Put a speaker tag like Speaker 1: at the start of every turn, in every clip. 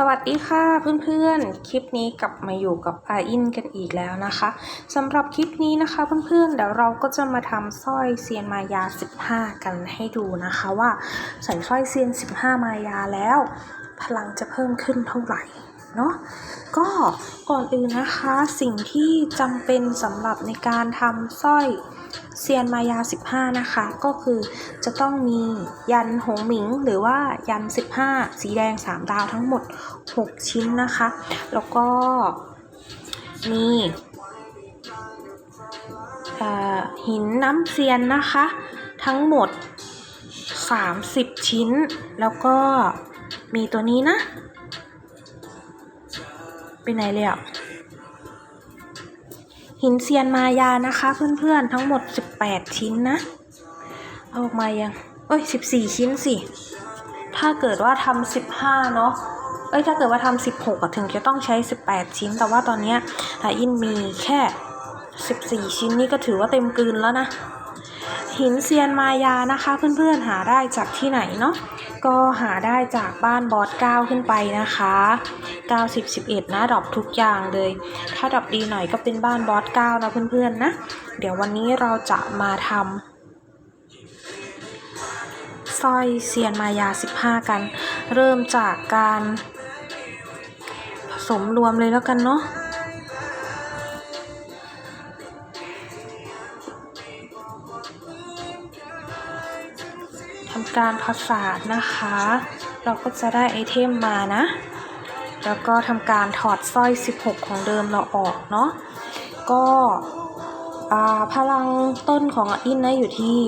Speaker 1: สวัสดีค่ะเพื่อนๆ คลิปนี้กลับมาอยู่กับอาอินกันอีกแล้วนะคะสำหรับคลิปนี้นะคะเพื่อนๆ เดี๋ยวเราก็จะมาทำสร้อยเซียนมายา 15 กันให้ดูนะคะว่าใส่สร้อยเซียน 15 มายาแล้ว พลังจะเพิ่มขึ้นเท่าไหร่ เนาะก็ก่อนอื่นนะคะสิ่งที่จำเป็นสำหรับในการทำสร้อยเซียนมายา 15 นะคะ ก็คือจะต้องมียันหงหมิง หรือว่ายัน 15 สีแดง 3 ดาวทั้งหมด 6 ชิ้นนะคะ แล้วก็มีหินน้ำเซียนนะคะ ทั้งหมด 30 ชิ้น แล้วก็มีตัวนี้นะ ไปไหนเลยอะ หินเซียนมายานะคะเพื่อนๆ ทั้งหมด 18 ชิ้นนะ เอาออกมายัง เอ้ย 14 ชิ้นสิ ถ้าเกิดว่าทำ15 เนาะเอ้ย ถ้าเกิดว่าทำ16อะถึงจะต้องใช้ 18 ชิ้น แต่ว่าตอนเนี้ยทาอินมีแค่ 14 ชิ้นนี่ก็ถือว่าเต็มกืนแล้วนะ หินเซียนมายานะคะเพื่อนๆหาได้จากที่ไหนเนาะก็หาได้จากบ้านบอส9ขึ้นไปนะคะ90 11นะดรอปทุกอย่างเลย ถ้าดรอปดีหน่อยก็เป็นบ้านบอส9นะเพื่อนๆนะ เดี๋ยววันนี้เราจะมาทำสร้อยเซียนมายา15กัน เริ่มจากการผสมรวมเลยแล้วกันเนาะำการผสานนะคะ เราก็จะได้ไอเทมมานะ แล้วก็ทำการถอดสร้อย 16 ของเดิมเราออกเนาะ ก็พลังต้นของอินนะอยู่ที่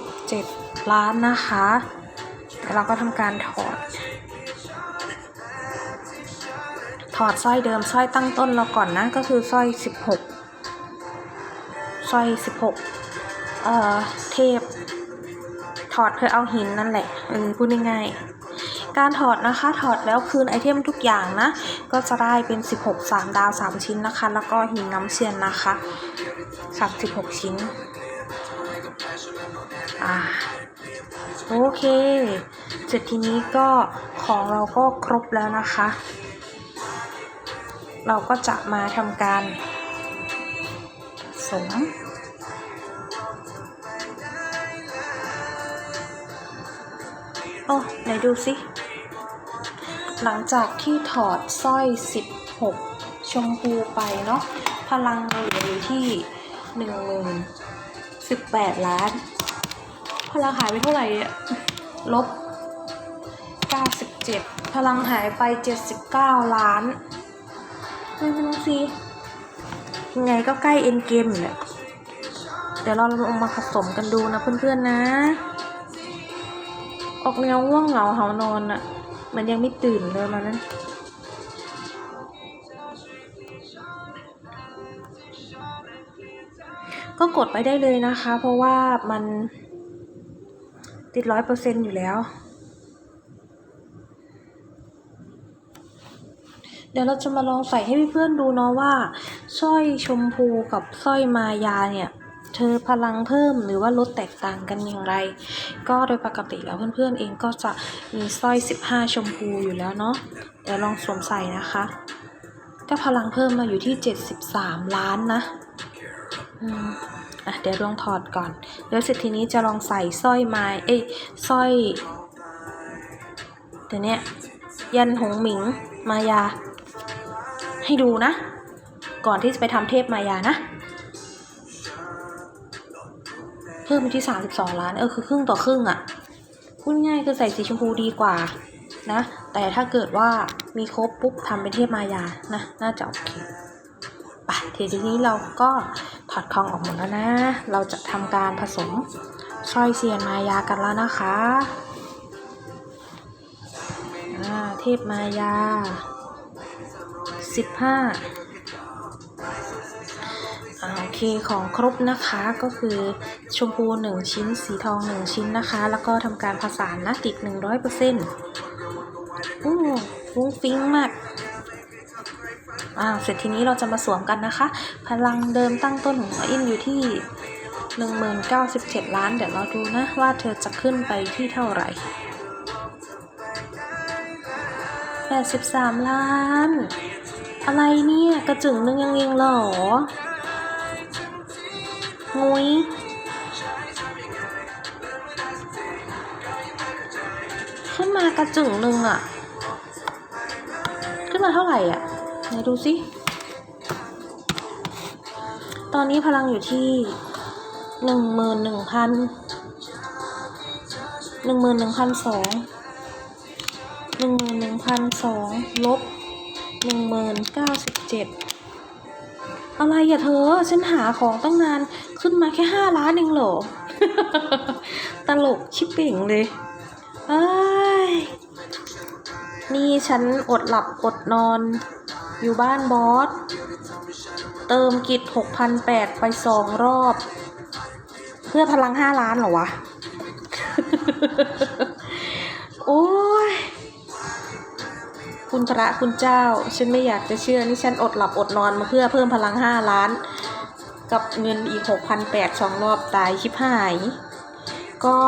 Speaker 1: 10,097 ล้านนะคะแล้วเราก็ทำการถอด ถอดสร้อยเดิมสร้อยตั้งต้นเราก่อนนะ ก็คือสร้อย 16สร้อย 16 เอ่อเทพ ถอดเพื่อเอาหินนั่นแหละเออพูดง่ายๆการถอดนะคะถอดแล้วคืนไอเทมทุกอย่างนะ ก็จะได้เป็น 16 3 ดาว 3 ชิ้นนะคะ แล้วก็หินน้ำเชียนนะคะ36 ชิ้นอ่าโอเค เสร็จทีนี้ก็ของเราก็ครบแล้วนะคะ เราก็จะมาทำการสม อ้ไหนดูสิหลังจากที่ถอดสร้อย 16 ชมพูไปเนาะพลังเราเหลืออยู่ที่1 18ล้าน พลังหายไปเท่าไหร่อะลบ 97 พลังหายไป 79 ล้านไม่รู้สิยังไงก็ใกล้เอ็นเกมอยู่แหละเดี๋ยวเราลองมาผสมกันดูนะเพื่อนๆนะ ออกแนวง่วงเหงาเหานอนอะมันยังไม่ตื่นเลยมานั้นก็กดไปได้เลยนะคะ เพราะว่ามันติดร้อยเปอร์เซ็นอยู่แล้ว เดี๋ยวเราจะมาลองใส่ให้เพื่อนๆดูเนาะว่าสร้อยชมพูกับสร้อยมายาเนี่ย เธอพลังเพิ่มหรือว่าลดแตกต่างกันอย่างไร ก็โดยปกติแล้วเพื่อนๆเองก็จะมีสร้อย 15 ชมพูอยู่แล้วเนาะเดี๋ยวลองสวมใส่นะคะ ก็พลังเพิ่มมาอยู่ที่ 73 ล้านนะอืมอะเดี๋ยวลองถอดก่อน แล้วเสร็จทีนี้จะลองใส่สร้อยไม้เอ้ยสร้อยเดี๋ยวเนี้ยยันหงหมิงมายา ให้ดูนะ ก่อนที่จะไปทำเทพมายานะ พิ่มไปที่ 32 ล้านเออคือครึ่งต่อครึ่งอะพูดง่ายคือใส่สีชมพูดีกว่านะ แต่ถ้าเกิดว่ามีครบปุ๊บทำเป็นเทพมายานะน่าจะโอเคไปทีนี้เราก็ถอดทองออกหมดแล้วนะ เราจะทำการผสมสร้อยเซียนมายากันแล้วนะคะอ่าเทพมายา 15 เคของครบนะคะก็คือชมพู 1 ชิ้น สีทอง 1 ชิ้นนะคะ แล้วก็ทำการผสานนะติด 100%อู้ฟุ้งฟิ้งมากอ่าเสร็จทีนี้เราจะมาสวมกันนะคะ พลังเดิมตั้งต้นของอินอยู่ที่1097 ล้าน เดี๋ยวเราดูนะว่าเธอจะขึ้นไปที่เท่าไหร่แปดสิบสามล้าน อะไรเนี่ย กระจึงนึงยังเองเหรอ งุยขึ้นมากระจึงหนึ่งอะขึ้นมาเท่าไหร่อะไหนดูสิ ตอนนี้พลังอยู่ที่หนึ่งหมื่นหนึ่งพันหนึ่งหมื่นหนึ่งพันสองหนึ่งหมื่นหนึ่งพันสองลบหนึ่งหมื่นเก้าสิบเจ็ด อะไรอะเธอ ฉันหาของตั้งนานขึ้นมาแค่ห้าล้านเองเหรอ ตลกชิบเป่งเลยเอ้ยนี่ฉันอดหลับอดนอน อยู่บ้านบอส เติมกิจหกพันแปดไปสองรอบ เพื่อพลังห้าล้านเหรอวะ โอ้ คุณพระคุณเจ้า ฉันไม่อยากจะเชื่อ นี่ฉันอดหลับอดนอนมาเพื่อเพิ่มพลังห้าล้าน กับเงินอีกหกพันแปดสองรอบตายชิบหาย ก็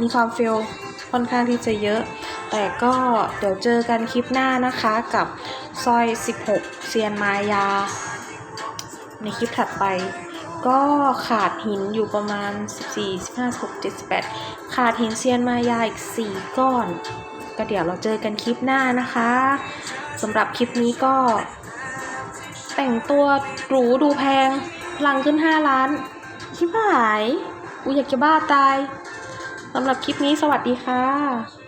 Speaker 1: มีความเฟลค่อนข้างที่จะเยอะ แต่ก็เดี๋ยวเจอกันคลิปหน้านะคะกับซอย 16 เซียนมายา ในคลิปถัดไป ก็ขาดหินอยู่ประมาณ 14 15 16 78ขาดหินเซียนมายาอีก 4 ก้อน ก็เดี๋ยวเราเจอกันคลิปหน้านะคะสำหรับคลิปนี้ก็ แต่งตัวหรูดูแพงพลังขึ้น 5 ล้านชิบหาย กูอยากจะบ้าตายสำหรับคลิปนี้สวัสดีค่ะ